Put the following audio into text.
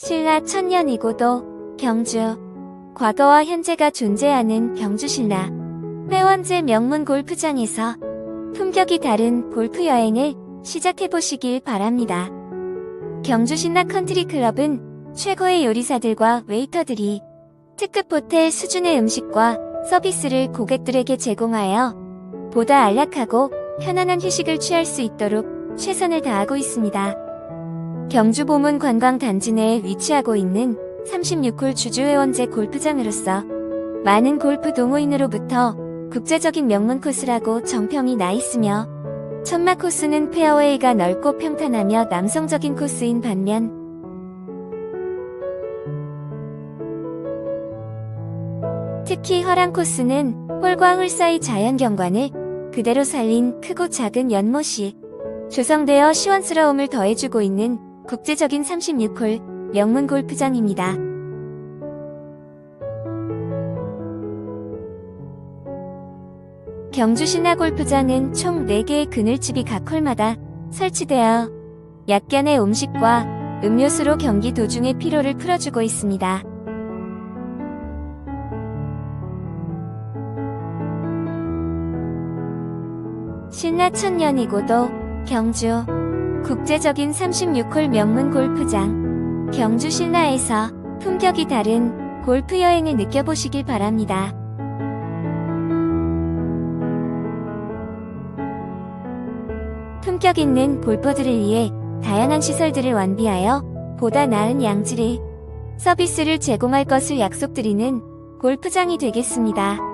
신라 천년이고도 경주. 과거와 현재가 존재하는 경주 신라. 회원제 명문 골프장에서 품격이 다른 골프 여행을 시작해보시길 바랍니다. 경주 신라 컨트리 클럽은 최고의 요리사들과 웨이터들이 특급 호텔 수준의 음식과 서비스를 고객들에게 제공하여 보다 안락하고 편안한 휴식을 취할 수 있도록 최선을 다하고 있습니다. 경주 보문 관광 단지 내에 위치하고 있는 36홀 주주회원제 골프장으로서 많은 골프 동호인으로부터 국제적인 명문 코스라고 정평이 나 있으며 천마 코스는 페어웨이가 넓고 평탄하며 남성적인 코스인 반면 특히 허랑 코스는 홀과 홀 사이 자연 경관을 그대로 살린 크고 작은 연못이 조성되어 시원스러움을 더해주고 있는 국제적인 36홀 명문 골프장입니다. 경주 신화 골프장은 총 4개의 그늘집이 각 홀마다 설치되어 약간의 음식과 음료수로 경기 도중의 피로를 풀어주고 있습니다. 신라 천년이고도 경주 국제적인 36홀 명문 골프장 경주 신라에서 품격이 다른 골프 여행을 느껴보시길 바랍니다. 품격 있는 골퍼들을 위해 다양한 시설들을 완비하여 보다 나은 양질의 서비스를 제공할 것을 약속드리는 골프장이 되겠습니다.